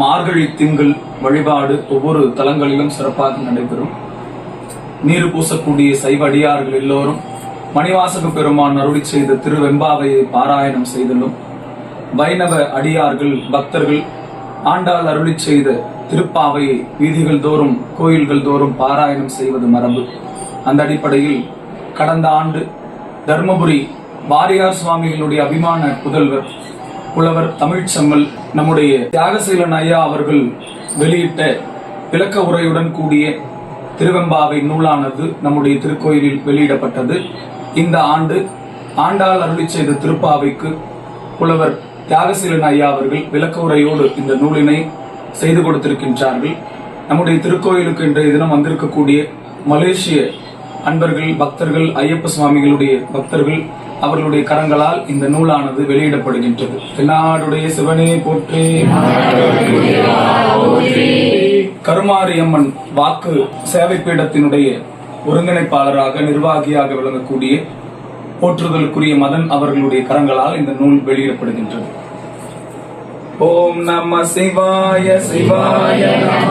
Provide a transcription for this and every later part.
மார்கழி திங்கள் வழிபாடு ஒவ்வொரு தலங்களிலும் சிறப்பாக நடைபெறும். நீர் பூசக்கூடிய சைவ அடியார்கள் எல்லோரும் மணிவாசக பெருமான் அருளி செய்த திருவெம்பாவையை பாராயணம் செய்தலும் வைணவ அடியார்கள் பக்தர்கள் ஆண்டாள் அருளி செய்த திருப்பாவையை வீதிகள் தோறும் கோயில்கள் தோறும் பாராயணம் செய்வது மரபு. அந்த அடிப்படையில் கடந்த ஆண்டு தர்மபுரி வாரியார் சுவாமிகளுடைய அபிமான புதல்வர் புலவர் தமிழ்ச்செம்மல் நம்முடைய தியாகசீலன் ஐயா அவர்கள் வெளியிட்ட விளக்க உரையுடன் கூடிய திருவெம்பாவை நூலானது நம்முடைய திருக்கோயிலில் வெளியிடப்பட்டது. இந்த ஆண்டு ஆண்டாள் அருளி செய்த திருப்பாவைக்கு புலவர் தியாகசீலன் ஐயா அவர்கள் விளக்க உரையோடு இந்த நூலினை செய்து கொடுத்திருக்கின்றார்கள். நம்முடைய திருக்கோயிலுக்கு இன்றைய தினம் வந்திருக்கக்கூடிய மலேசிய அன்பர்கள் பக்தர்கள் ஐயப்ப சுவாமிகளுடைய பக்தர்கள் அவர்களுடைய கரங்களால் இந்த நூலானது வெளியிடப்படுகின்றது. தென்னாடுடைய சிவனே போற்றி. கருமாரியம்மன் வாக்கு சேவை பீடத்தினுடைய ஒருங்கிணைப்பாளராக நிர்வாகியாக விளங்கக்கூடிய போற்றுதலுக்குரிய மதன் அவர்களுடைய கரங்களால் இந்த நூல் வெளியிடப்படுகின்றது. ஓம் நம சிவாய சிவாய நம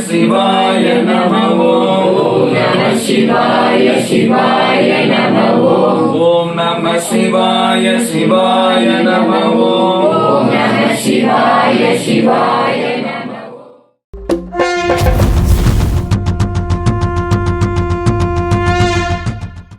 शिवाय नमो नमः शिवाय शिवाय नमो ॐ नमः शिवाय शिवाय नमो नमः शिवाय शिवाय